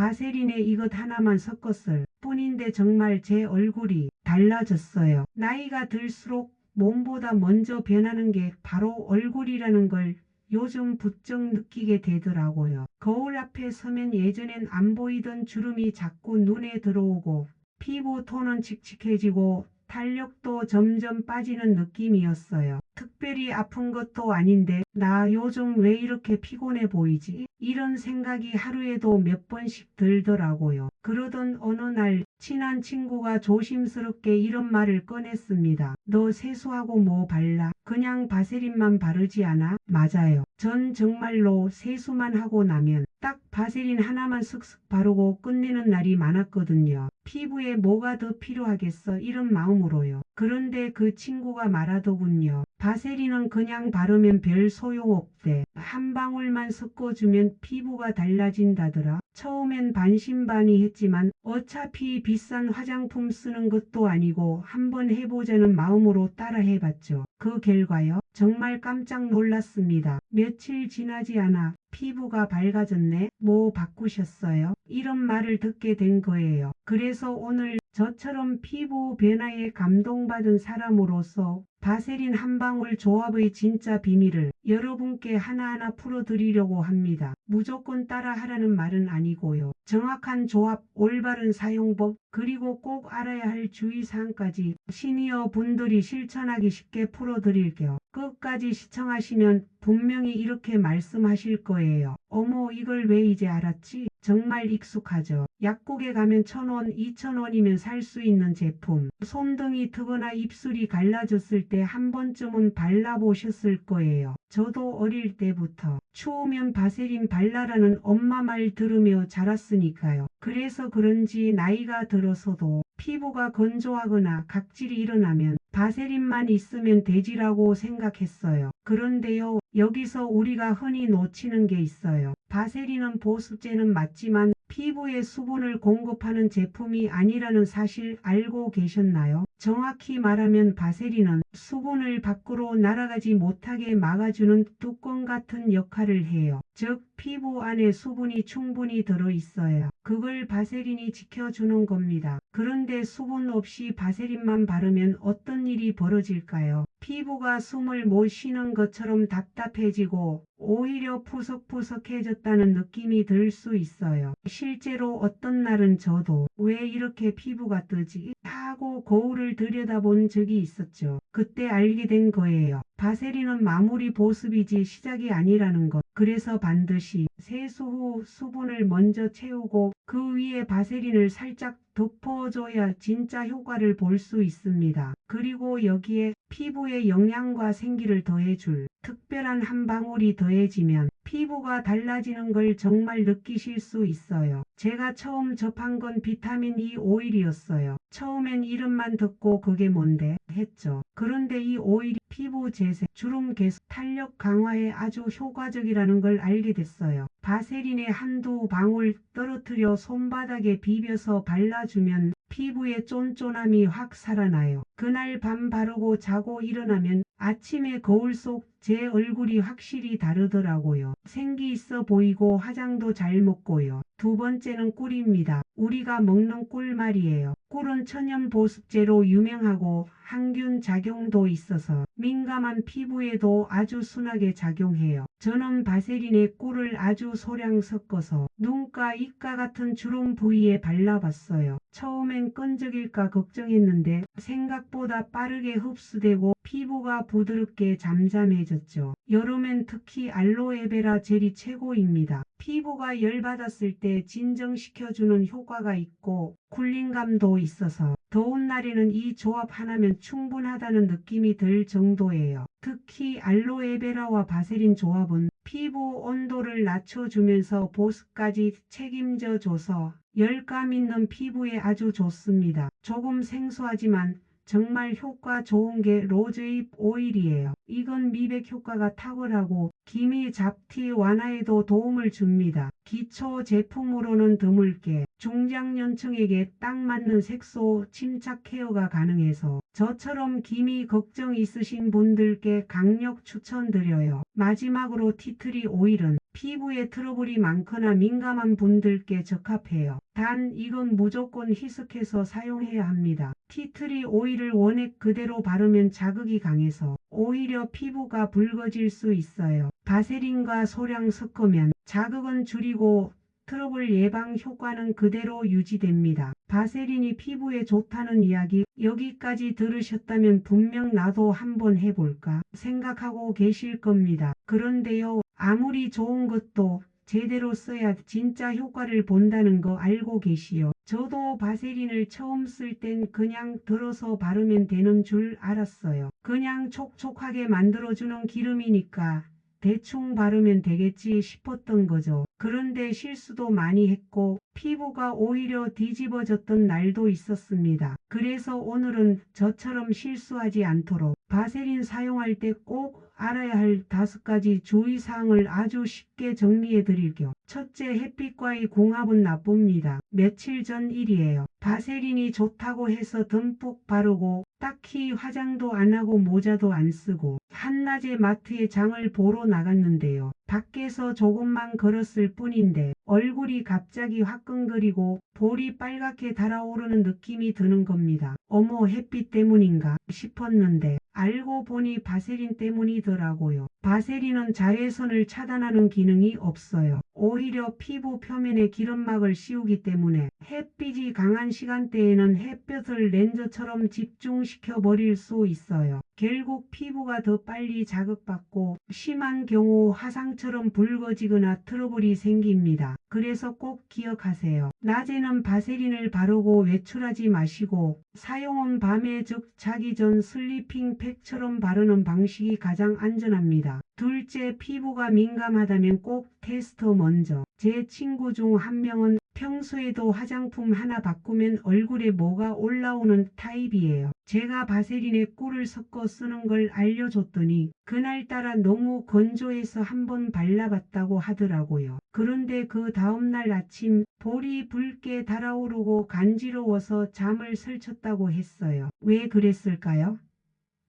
바세린에 이것 하나만 섞었을 뿐인데 정말 제 얼굴이 달라졌어요. 나이가 들수록 몸보다 먼저 변하는 게 바로 얼굴이라는 걸 요즘 부쩍 느끼게 되더라고요. 거울 앞에 서면 예전엔 안 보이던 주름이 자꾸 눈에 들어오고 피부 톤은 칙칙해지고 탄력도 점점 빠지는 느낌이었어요. 특별히 아픈 것도 아닌데 나 요즘 왜 이렇게 피곤해 보이지? 이런 생각이 하루에도 몇 번씩 들더라고요. 그러던 어느 날 친한 친구가 조심스럽게 이런 말을 꺼냈습니다. 너 세수하고 뭐 발라? 그냥 바세린만 바르지 않아? 맞아요. 전 정말로 세수만 하고 나면 딱 바세린 하나만 쓱쓱 바르고 끝내는 날이 많았거든요. 피부에 뭐가 더 필요하겠어 이런 마음으로요. 그런데 그 친구가 말하더군요. 바세린은 그냥 바르면 별 소용없대. 한 방울만 섞어주면 피부가 달라진다더라. 처음엔 반신반의 했지만 어차피 비싼 화장품 쓰는 것도 아니고 한번 해보자는 마음으로 따라해봤죠. 그 결과요. 정말 깜짝 놀랐습니다. 며칠 지나지 않아 피부가 밝아졌네? 뭐 바꾸셨어요? 이런 말을 듣게 된 거예요. 그래서 오늘 저처럼 피부 변화에 감동받은 사람으로서 바세린 한 방울 조합의 진짜 비밀을 여러분께 하나하나 풀어드리려고 합니다. 무조건 따라 하라는 말은 아니고요. 정확한 조합, 올바른 사용법, 그리고 꼭 알아야 할 주의사항까지 시니어 분들이 실천하기 쉽게 풀어드릴게요. 끝까지 시청하시면 분명히 이렇게 말씀하실 거예요. 어머 이걸 왜 이제 알았지? 정말 익숙하죠. 약국에 가면 천원, 이천원이면 살 수 있는 제품. 손등이 트거나 입술이 갈라졌을 때 한 번쯤은 발라보셨을 거예요. 저도 어릴 때부터 추우면 바세린 발라라는 엄마 말 들으며 자랐으니까요. 그래서 그런지 나이가 들어서도 피부가 건조하거나 각질이 일어나면 바세린만 있으면 되지라고 생각했어요. 그런데요, 여기서 우리가 흔히 놓치는 게 있어요. 바세린은 보습제는 맞지만 피부에 수분을 공급하는 제품이 아니라는 사실 알고 계셨나요? 정확히 말하면 바세린은 수분을 밖으로 날아가지 못하게 막아주는 뚜껑 같은 역할을 해요. 즉, 피부 안에 수분이 충분히 들어 있어야 그걸 바세린이 지켜주는 겁니다. 그런데 수분 없이 바세린만 바르면 어떤 일이 벌어질까요? 피부가 숨을 못 쉬는 것처럼 답답해지고 오히려 푸석푸석해졌다는 느낌이 들 수 있어요. 실제로 어떤 날은 저도 왜 이렇게 피부가 뜨지? 하고 거울을 들여다본 적이 있었죠. 그때 알게 된 거예요. 바세린은 마무리 보습이지 시작이 아니라는 것. 그래서 반드시 세수 후 수분을 먼저 채우고 그 위에 바세린을 살짝 덮어줘야 진짜 효과를 볼 수 있습니다. 그리고 여기에 피부에 영양과 생기를 더해줄 특별한 한 방울이 더해지면 피부가 달라지는 걸 정말 느끼실 수 있어요. 제가 처음 접한 건 비타민 E 오일이었어요. 처음엔 이름만 듣고 그게 뭔데 했죠. 그런데 이 오일이 피부 재생, 주름 개선, 탄력 강화에 아주 효과적이라는 걸 알게 됐어요. 바세린에 한두 방울 떨어뜨려 손바닥에 비벼서 발라주면 피부의 쫀쫀함이 확 살아나요. 그날 밤 바르고 자고 일어나면 아침에 거울 속 제 얼굴이 확실히 다르더라고요. 생기 있어 보이고 화장도 잘 먹고요. 두 번째는 꿀입니다. 우리가 먹는 꿀 말이에요. 꿀은 천연 보습제로 유명하고 항균 작용도 있어서 민감한 피부에도 아주 순하게 작용해요. 저는 바세린에 꿀을 아주 소량 섞어서 눈가, 입가 같은 주름 부위에 발라봤어요. 처음엔 끈적일까 걱정했는데 생각보다 빠르게 흡수되고 피부가 부드럽게 잠잠해졌죠. 여름엔 특히 알로에베라 젤이 최고입니다. 피부가 열받았을 때 진정시켜주는 효과가 있고 쿨링감도 있어서 더운 날에는 이 조합 하나면 충분하다는 느낌이 들 정도예요. 특히 알로에베라와 바세린 조합은 피부 온도를 낮춰주면서 보습까지 책임져 줘서 열감 있는 피부에 아주 좋습니다. 조금 생소하지만 정말 효과 좋은 게 로즈잎 오일이에요. 이건 미백 효과가 탁월하고 기미 잡티 완화에도 도움을 줍니다. 기초 제품으로는 드물게 중장년층에게 딱 맞는 색소 침착 케어가 가능해서 저처럼 기미 걱정 있으신 분들께 강력 추천드려요. 마지막으로 티트리 오일은 피부에 트러블이 많거나 민감한 분들께 적합해요. 단 이건 무조건 희석해서 사용해야 합니다. 티트리 오일을 원액 그대로 바르면 자극이 강해서 오히려 피부가 붉어질 수 있어요. 바세린과 소량 섞으면 자극은 줄이고 트러블 예방 효과는 그대로 유지됩니다. 바세린이 피부에 좋다는 이야기 여기까지 들으셨다면 분명 나도 한번 해볼까 생각하고 계실 겁니다. 그런데요 아무리 좋은 것도 제대로 써야 진짜 효과를 본다는 거 알고 계시요. 저도 바세린을 처음 쓸 땐 그냥 들어서 바르면 되는 줄 알았어요. 그냥 촉촉하게 만들어주는 기름이니까 대충 바르면 되겠지 싶었던 거죠. 그런데 실수도 많이 했고 피부가 오히려 뒤집어졌던 날도 있었습니다. 그래서 오늘은 저처럼 실수하지 않도록 바세린 사용할 때 꼭 알아야 할 다섯 가지 주의사항을 아주 쉽게 정리해 드릴 겸 첫째 햇빛과의 궁합은 나쁩니다. 며칠 전 일이에요. 바세린이 좋다고 해서 듬뿍 바르고 딱히 화장도 안 하고 모자도 안 쓰고 한낮에 마트에 장을 보러 나갔는데요. 밖에서 조금만 걸었을 뿐인데 얼굴이 갑자기 화끈거리고 볼이 빨갛게 달아오르는 느낌이 드는 겁니다. 어머 햇빛 때문인가 싶었는데 알고 보니 바세린 때문이더라고요. 바세린은 자외선을 차단하는 기능이 없어요. 오히려 피부 표면에 기름막을 씌우기 때문에 햇빛이 강한 시간대에는 햇볕을 렌즈처럼 집중시켜 버릴 수 있어요. 결국 피부가 더 빨리 자극받고 심한 경우 화상처럼 붉어지거나 트러블이 생깁니다. 그래서 꼭 기억하세요. 낮에는 바세린을 바르고 외출하지 마시고 사용은 밤에 즉 자기 전 슬리핑 팩처럼 바르는 방식이 가장 안전합니다. 둘째, 피부가 민감하다면 꼭 테스터 먼저. 제 친구 중 한 명은 평소에도 화장품 하나 바꾸면 얼굴에 뭐가 올라오는 타입이에요. 제가 바세린에 꿀을 섞어 쓰는 걸 알려줬더니 그날따라 너무 건조해서 한번 발라봤다고 하더라고요. 그런데 그 다음날 아침 볼이 붉게 달아오르고 간지러워서 잠을 설쳤다고 했어요. 왜 그랬을까요?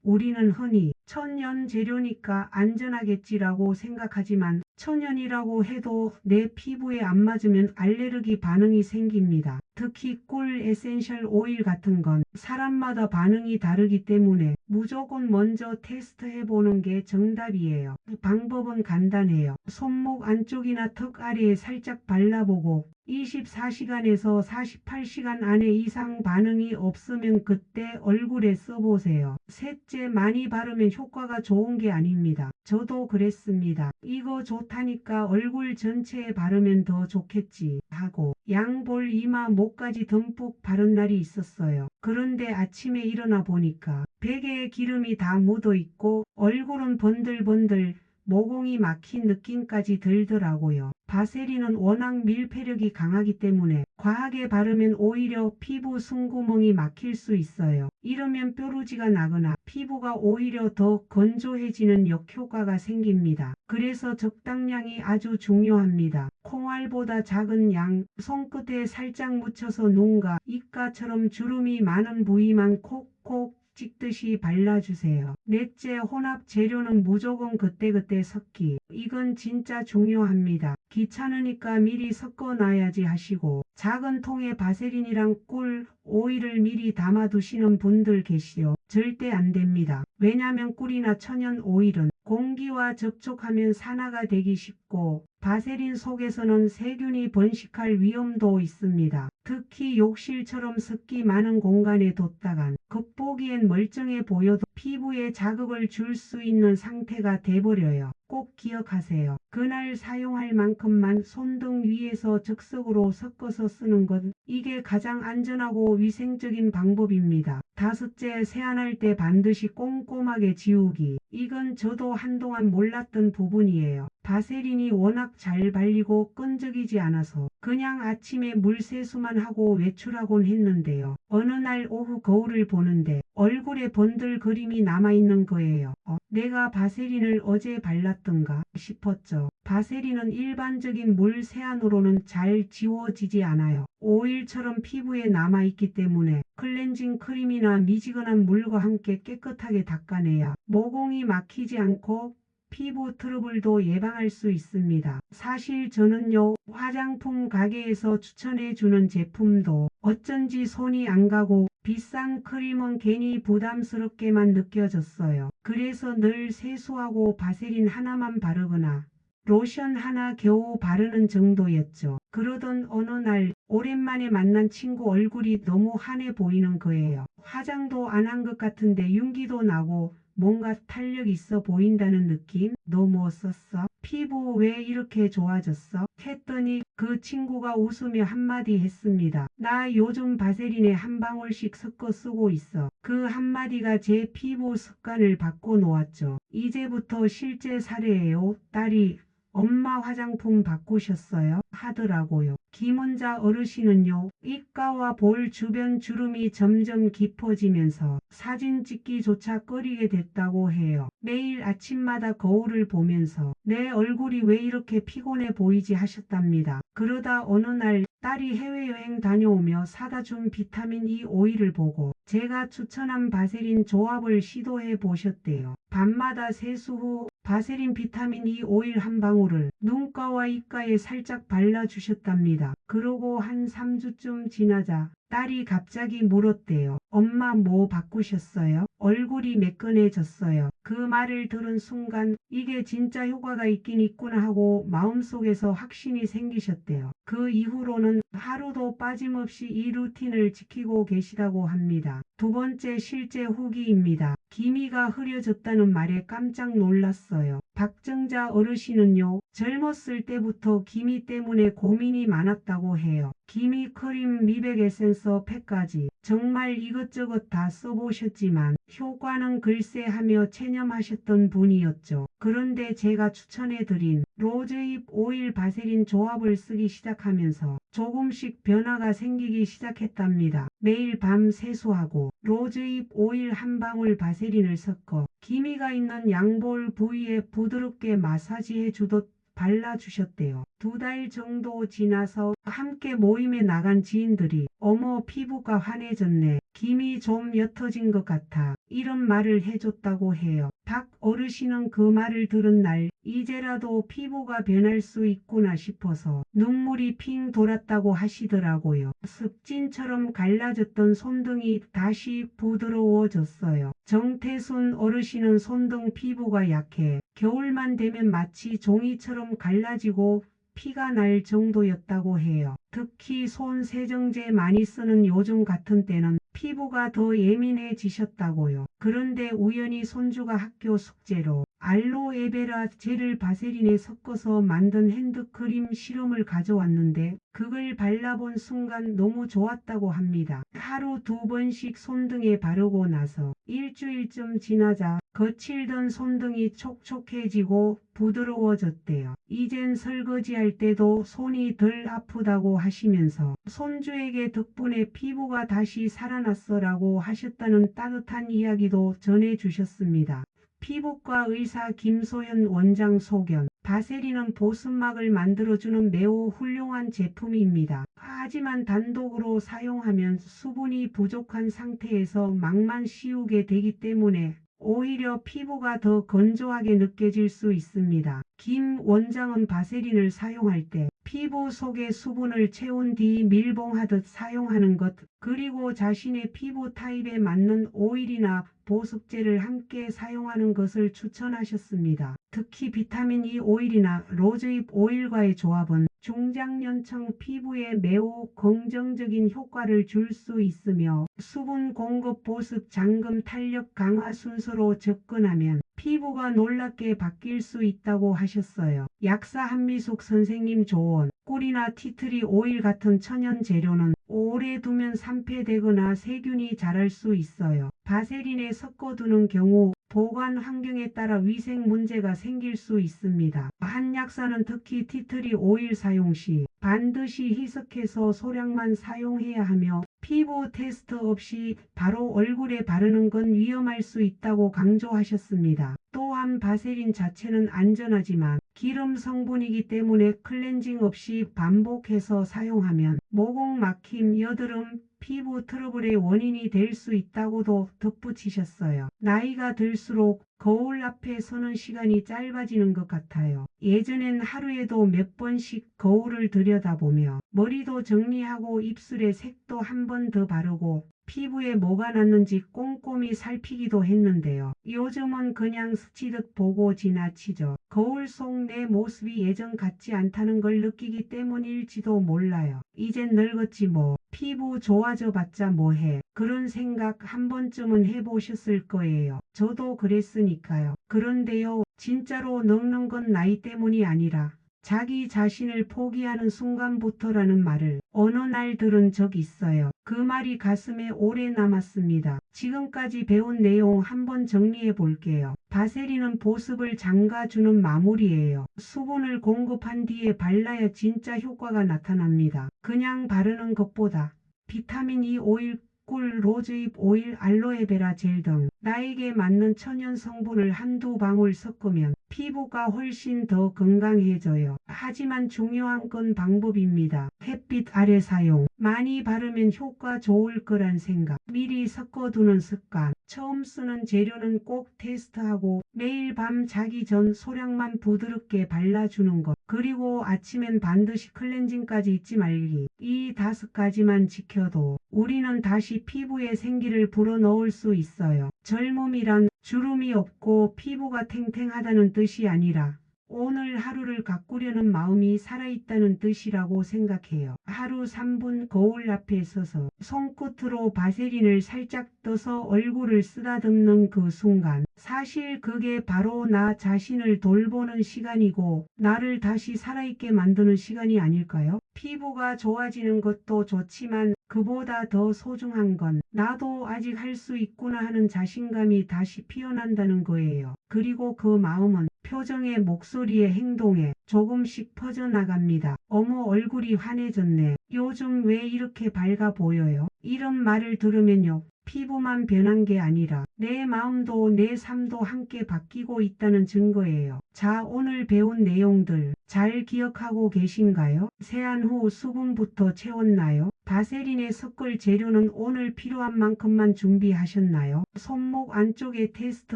우리는 흔히 천연 재료니까 안전하겠지라고 생각하지만 천연이라고 해도 내 피부에 안 맞으면 알레르기 반응이 생깁니다. 특히 꿀 에센셜 오일 같은 건 사람마다 반응이 다르기 때문에 무조건 먼저 테스트해 보는 게 정답이에요. 방법은 간단해요. 손목 안쪽이나 턱 아래에 살짝 발라보고 24시간에서 48시간 안에 이상 반응이 없으면 그때 얼굴에 써보세요. 셋째, 많이 바르면 효 과가 좋은 게 아닙니다. 저도 그랬습니다. 이거 좋다니까 얼굴 전체에 바르면 더 좋겠지 하고 양볼 이마 목까지 듬뿍 바른 날이 있었어요. 그런데 아침에 일어나 보니까 베개에 기름이 다 묻어 있고 얼굴은 번들번들 모공이 막힌 느낌까지 들더라고요. 바세린은 워낙 밀폐력이 강하기 때문에 과하게 바르면 오히려 피부 숨구멍이 막힐 수 있어요. 이러면 뾰루지가 나거나 피부가 오히려 더 건조해지는 역효과가 생깁니다. 그래서 적당량이 아주 중요합니다. 콩알보다 작은 양, 손끝에 살짝 묻혀서 눈과 입가처럼 주름이 많은 부위만 콕콕 찍듯이 발라주세요. 넷째 혼합 재료는 무조건 그때그때 섞기. 이건 진짜 중요합니다. 귀찮으니까 미리 섞어놔야지 하시고 작은 통에 바세린이랑 꿀, 오일을 미리 담아두시는 분들 계시요. 절대 안 됩니다. 왜냐면 꿀이나 천연 오일은 공기와 접촉하면 산화가 되기 쉽고 바세린 속에서는 세균이 번식할 위험도 있습니다. 특히 욕실처럼 습기 많은 공간에 뒀다간 겉보기엔 멀쩡해 보여도 피부에 자극을 줄 수 있는 상태가 돼버려요. 꼭 기억하세요. 그날 사용할 만큼만 손등 위에서 즉석으로 섞어서 쓰는 것 이게 가장 안전하고 위생적인 방법입니다. 다섯째 세안할 때 반드시 꼼꼼하게 지우기. 이건 저도 한동안 몰랐던 부분이에요. 바세린이 워낙 잘 발리고 끈적이지 않아서 그냥 아침에 물세수만 하고 외출하곤 했는데요. 어느 날 오후 거울을 보는데 얼굴에 번들거림이 남아있는 거예요. 어, 내가 바세린을 어제 발랐던가 싶었죠. 바세린은 일반적인 물 세안으로는 잘 지워지지 않아요. 오일처럼 피부에 남아있기 때문에 클렌징 크림이나 미지근한 물과 함께 깨끗하게 닦아내야 모공이 막히지 않고 피부 트러블도 예방할 수 있습니다. 사실 저는요, 화장품 가게에서 추천해주는 제품도 어쩐지 손이 안 가고 비싼 크림은 괜히 부담스럽게만 느껴졌어요. 그래서 늘 세수하고 바세린 하나만 바르거나 로션 하나 겨우 바르는 정도였죠. 그러던 어느 날 오랜만에 만난 친구 얼굴이 너무 환해 보이는 거예요. 화장도 안 한 것 같은데 윤기도 나고 뭔가 탄력 있어 보인다는 느낌? 너 뭐 썼어? 피부 왜 이렇게 좋아졌어? 했더니 그 친구가 웃으며 한마디 했습니다. 나 요즘 바세린에 한 방울씩 섞어 쓰고 있어. 그 한마디가 제 피부 습관을 바꿔 놓았죠. 이제부터 실제 사례예요. 딸이 엄마 화장품 바꾸셨어요? 하더라고요. 김원자 어르신은요, 입가와 볼 주변 주름이 점점 깊어지면서 사진 찍기조차 꺼리게 됐다고 해요. 매일 아침마다 거울을 보면서 내 얼굴이 왜 이렇게 피곤해 보이지 하셨답니다. 그러다 어느 날 딸이 해외여행 다녀오며 사다 준 비타민 E 오일을 보고 제가 추천한 바세린 조합을 시도해 보셨대요. 밤마다 세수 후 바세린 비타민 E 오일 한 방울을 눈가와 입가에 살짝 발라주셨답니다. 그러고 한 3주쯤 지나자 딸이 갑자기 물었대요. 엄마 뭐 바꾸셨어요? 얼굴이 매끈해졌어요. 그 말을 들은 순간 이게 진짜 효과가 있긴 있구나 하고 마음속에서 확신이 생기셨대요. 그 이후로는 하루도 빠짐없이 이 루틴을 지키고 계시다고 합니다. 두 번째 실제 후기입니다. 기미가 흐려졌다는 말에 깜짝 놀랐어요. 박정자 어르신은요, 젊었을 때부터 기미 때문에 고민이 많았다고 해요. 기미 크림, 미백 에센서, 팩까지 정말 이것저것 다 써보셨지만 효과는 글쎄 하며 체념하셨던 분이었죠. 그런데 제가 추천해드린 로즈잎 오일 바세린 조합을 쓰기 시작하면서 조금씩 변화가 생기기 시작했답니다. 매일 밤 세수하고 로즈잎 오일 한 방울 바세린을 섞어 기미가 있는 양볼 부위에 부드럽게 마사지해 주듯 발라주셨대요. 두 달 정도 지나서 함께 모임에 나간 지인들이 어머 피부가 환해졌네. 김이 좀 옅어진 것 같아. 이런 말을 해줬다고 해요. 박 어르신은 그 말을 들은 날 이제라도 피부가 변할 수 있구나 싶어서 눈물이 핑 돌았다고 하시더라고요. 습진처럼 갈라졌던 손등이 다시 부드러워졌어요. 정태순 어르신은 손등 피부가 약해 겨울만 되면 마치 종이처럼 갈라지고 피가 날 정도였다고 해요. 특히 손 세정제 많이 쓰는 요즘 같은 때는 피부가 더 예민해지셨다고요. 그런데 우연히 손주가 학교 숙제로 알로에베라 젤을 바세린에 섞어서 만든 핸드크림 시럼을 가져왔는데 그걸 발라본 순간 너무 좋았다고 합니다. 하루 두 번씩 손등에 바르고 나서 일주일쯤 지나자 거칠던 손등이 촉촉해지고 부드러워졌대요. 이젠 설거지할 때도 손이 덜 아프다고 하시면서 손주에게 덕분에 피부가 다시 살아났어라고 하셨다는 따뜻한 이야기도 전해주셨습니다. 피부과 의사 김소연 원장 소견. 바세린은 보습막을 만들어주는 매우 훌륭한 제품입니다. 하지만 단독으로 사용하면 수분이 부족한 상태에서 막만 씌우게 되기 때문에 오히려 피부가 더 건조하게 느껴질 수 있습니다. 김 원장은 바세린을 사용할 때 피부 속에 수분을 채운 뒤 밀봉하듯 사용하는 것, 그리고 자신의 피부 타입에 맞는 오일이나 보습제를 함께 사용하는 것을 추천하셨습니다. 특히 비타민 E 오일이나 로즈잎 오일과의 조합은 중장년층 피부에 매우 긍정적인 효과를 줄 수 있으며 수분 공급 보습 잠금 탄력 강화 순서로 접근하면 피부가 놀랍게 바뀔 수 있다고 하셨어요. 약사 한미숙 선생님 조언 꿀이나 티트리 오일 같은 천연 재료는 오래 두면 산패되거나 세균이 자랄 수 있어요. 바세린에 섞어두는 경우 보관 환경에 따라 위생 문제가 생길 수 있습니다. 한약사는 특히 티트리 오일 사용 시 반드시 희석해서 소량만 사용해야 하며 피부 테스트 없이 바로 얼굴에 바르는 건 위험할 수 있다고 강조하셨습니다. 또한 바세린 자체는 안전하지만 기름 성분이기 때문에 클렌징 없이 반복해서 사용하면 모공 막힘, 여드름, 피부 트러블의 원인이 될 수 있다고도 덧붙이셨어요. 나이가 들수록 거울 앞에 서는 시간이 짧아지는 것 같아요. 예전엔 하루에도 몇 번씩 거울을 들여다보며 머리도 정리하고 입술에 색도 한 번 더 바르고 피부에 뭐가 났는지 꼼꼼히 살피기도 했는데요. 요즘은 그냥 스치듯 보고 지나치죠. 거울 속 내 모습이 예전 같지 않다는 걸 느끼기 때문일지도 몰라요. 이젠 늙었지 뭐. 피부 좋아져 봤자 뭐해. 그런 생각 한 번쯤은 해보셨을 거예요. 저도 그랬으니까요. 그런데요, 진짜로 늙는 건 나이 때문이 아니라 자기 자신을 포기하는 순간부터라는 말을 어느 날 들은 적 있어요. 그 말이 가슴에 오래 남았습니다. 지금까지 배운 내용 한번 정리해 볼게요. 바세린은 보습을 잠가주는 마무리예요. 수분을 공급한 뒤에 발라야 진짜 효과가 나타납니다. 그냥 바르는 것보다 비타민 E 오일, 꿀, 로즈잎 오일, 알로에베라 젤 등 나에게 맞는 천연 성분을 한두 방울 섞으면 피부가 훨씬 더 건강해져요. 하지만 중요한 건 방법입니다. 햇빛 아래 사용. 많이 바르면 효과 좋을 거란 생각. 미리 섞어두는 습관. 처음 쓰는 재료는 꼭 테스트하고 매일 밤 자기 전 소량만 부드럽게 발라주는 것. 그리고 아침엔 반드시 클렌징까지 잊지 말기. 이 다섯 가지만 지켜도 우리는 다시 피부에 생기를 불어넣을 수 있어요. 젊음이란 주름이 없고 피부가 탱탱하다는 뜻이 아니라 오늘 하루를 가꾸려는 마음이 살아있다는 뜻이라고 생각해요. 하루 3분 거울 앞에 서서 손끝으로 바세린을 살짝 떠서 얼굴을 쓰다듬는 그 순간 사실 그게 바로 나 자신을 돌보는 시간이고 나를 다시 살아있게 만드는 시간이 아닐까요? 피부가 좋아지는 것도 좋지만 그보다 더 소중한 건 나도 아직 할 수 있구나 하는 자신감이 다시 피어난다는 거예요. 그리고 그 마음은 표정에 목소리에 행동에 조금씩 퍼져나갑니다. 어머 얼굴이 환해졌네. 요즘 왜 이렇게 밝아 보여요? 이런 말을 들으면요. 피부만 변한 게 아니라 내 마음도 내 삶도 함께 바뀌고 있다는 증거예요. 자, 오늘 배운 내용들 잘 기억하고 계신가요? 세안 후 수분부터 채웠나요? 바세린에 섞을 재료는 오늘 필요한 만큼만 준비하셨나요? 손목 안쪽에 테스트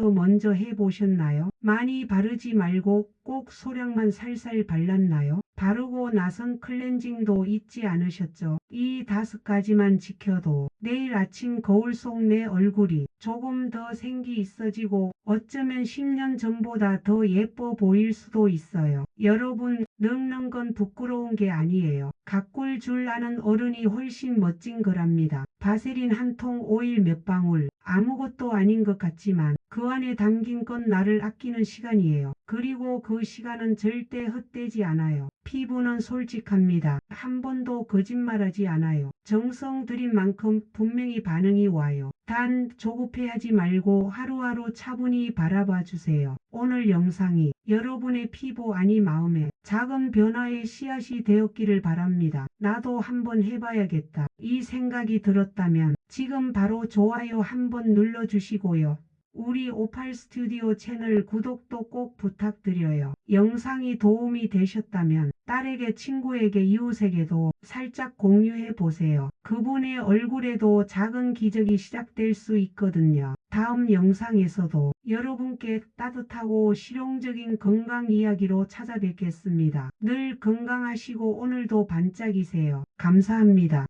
먼저 해보셨나요? 많이 바르지 말고 꼭 소량만 살살 발랐나요? 바르고 나선 클렌징도 잊지 않으셨죠? 이 다섯 가지만 지켜도 내일 아침 거울 속 내 얼굴이 조금 더 생기 있어지고 어쩌면 10년 전보다 더 예뻐 보일 수도 있어요. 여러분, 늙는 건 부끄러운 게 아니에요. 가꿀 줄 아는 어른이 훨씬 멋진 거랍니다. 바세린 한 통 오일 몇 방울 아무것도 아닌 것 같지만 그 안에 담긴 건 나를 아끼는 시간이에요. 그리고 그 시간은 절대 헛되지 않아요. 피부는 솔직합니다. 한 번도 거짓말하지 않아요. 정성 들인 만큼 분명히 반응이 와요. 단 조급해하지 말고 하루하루 차분히 바라봐 주세요. 오늘 영상이 여러분의 피부 아니 마음에 작은 변화의 씨앗이 되었기를 바랍니다. 나도 한번 해봐야겠다. 이 생각이 들었다면 지금 바로 좋아요 한번 눌러주시고요. 우리 오팔 스튜디오 채널 구독도 꼭 부탁드려요. 영상이 도움이 되셨다면 딸에게 친구에게 이웃에게도 살짝 공유해 보세요. 그분의 얼굴에도 작은 기적이 시작될 수 있거든요. 다음 영상에서도 여러분께 따뜻하고 실용적인 건강 이야기로 찾아뵙겠습니다. 늘 건강하시고 오늘도 반짝이세요. 감사합니다.